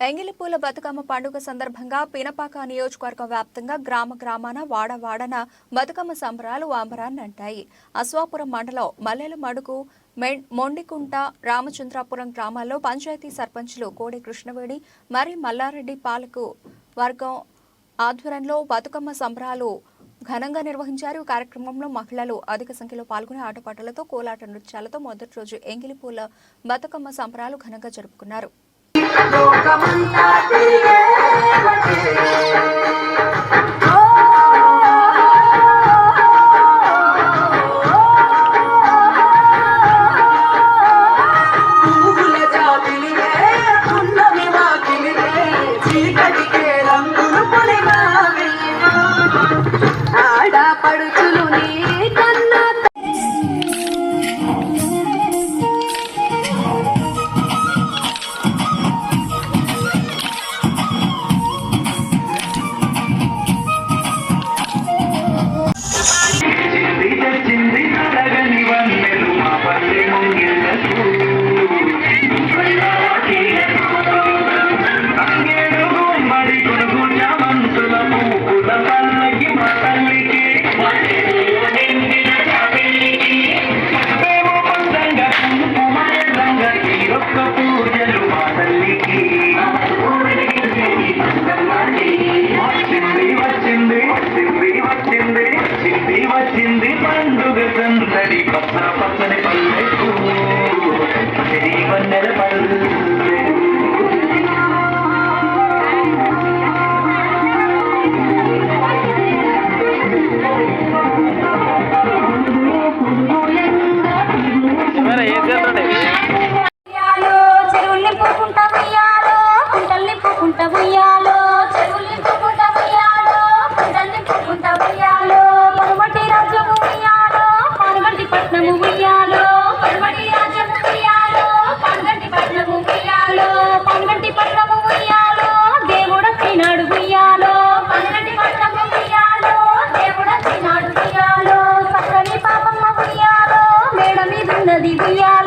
ఎంగిలిపూల బతుకమ్మ పండుగ సందర్భంగా పినపాక నియోజకవర్గం వ్యాప్తంగా గ్రామ గ్రామాన వాడ వాడన బతుకమ్మ సంబరాలు అంబరాన్ని అంటాయి అశ్వాపురం మండలం మల్లెల మడుగు మె- మొండికుంట రామచంద్రాపురం గ్రామాల్లో పంచాయతీ సర్పంచులు కోడి కృష్ణవేణి మరి మల్లారెడ్డి పాలకు వర్గం ఆధ్వర్యంలో బతుకమ్మ సంబరాలు ఘనంగా నిర్వహించారు. కార్యక్రమంలో మహిళలు అధిక సంఖ్యలో పాల్గొని ఆటపాటలతో కోలాట నృత్యాలతో మొదటి రోజు ఎంగిలిపూల బతుకమ్మ సంబరాలు ఘనంగా జరుపుకున్నారు. लोकमन्ता तिरिये Jason said he popped up 你不要